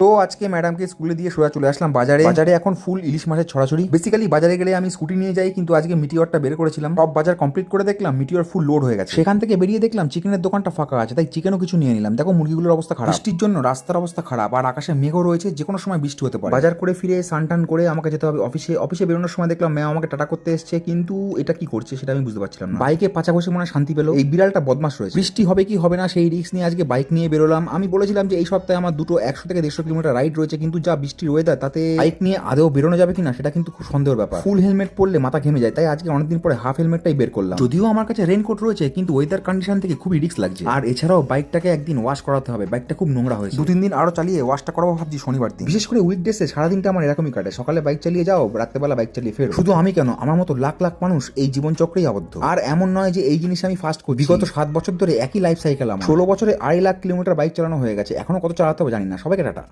তো আজকে ম্যাডামকে স্কুলে দিয়ে সোজা চলে আসলাম বাজারে। বাজারে এখন ফুল ইলিশ মাছের ছড়াছড়ি। বেসিক্যালি বাজারে গেলে আমি স্কুটি নিয়ে যাই, কিন্তু আজকে মিটিওরটা বের করেছিলাম। সব বাজার কমপ্লিট করে দেখলাম মিটিওর ফুল লোড হয়ে গেছে। সেখান থেকে বেরিয়ে দেখলাম চিকেনের দোকানটা ফাঁকা আছে, তাই চিকেনও কিছু নিয়ে নিলাম। দেখো মুরগিগুলোর অবস্থা খারাপ। বৃষ্টির জন্য রাস্তার অবস্থা খারাপ, আর আকাশে মেঘও রয়েছে যে কোনো সময় বৃষ্টি হতে পারে। বাজার করে ফিরে সান টান করে আমাকে যেতে হবে অফিসে অফিসে বেরোনোর সময় দেখলাম ম্যাম আমাকে টাটা করতে এসছে, কিন্তু এটা কি করছে সেটা আমি বুঝতে পারছিলাম না। বাইকে পাচা বসে মনে শান্তি পেল। এই বিড়ালটা বদমাস রয়েছে। বৃষ্টি হবে কি হবে না সেই রিস্ক নিয়ে আজকে বাইক নিয়ে বেরোলাম। আমি বলেছিলাম যে এই সপ্তাহে আমার দুটো একশো থেকে দেড়শো কিলোমিটার রাইড রয়েছে কিন্তু যা বৃষ্টির ওয়েদার তাতে বাইক নিয়ে আদেও বেরোনো যাবে কিনা সেটা কিন্তু খুব সন্দেহের ব্যাপার। ফুল হেলমেট পরলে মাথা ঘেমে যায় তাই আজকে অনেকদিন পরে হাফ হেলমেটটাই বের করলাম। যদিও আমার কাছে রেনকোট রয়েছে কিন্তু ওয়েদার কন্ডিশন থেকে খুবই রিস্ক লাগছে। আর এছাড়াও বাইকটাকে একদিন ওয়াশ করাতে হবে বাইকটা খুব নোংরা হয়েছে। দু তিন দিন আরও চালিয়ে ওয়াশটা করাবো ভাবছি শনিবার দিন। বিশেষ করে উইক উইকডেসে সারাদিনটা আমার এরকমই কাটে। সকালে বাইক চালিয়ে যাও রাত্রেবেলা বাইক চালিয়ে ফেরো। শুধু আমি কেন আমার মতো লাখ লাখ মানুষ এই জীবন চক্রেই আবদ্ধ। আর এমন নয় যে এই জিনিস আমি ফার্স্ট করি বিগত সাত বছর ধরে একই লাইফ সাইকেল আমার। ষোলো বছরে আড়াই লাখ কিলোমিটার বাইক চালানো হয়ে গেছে। এখনও কত চালাতে হবে জানি না। সবাইকে টাটা।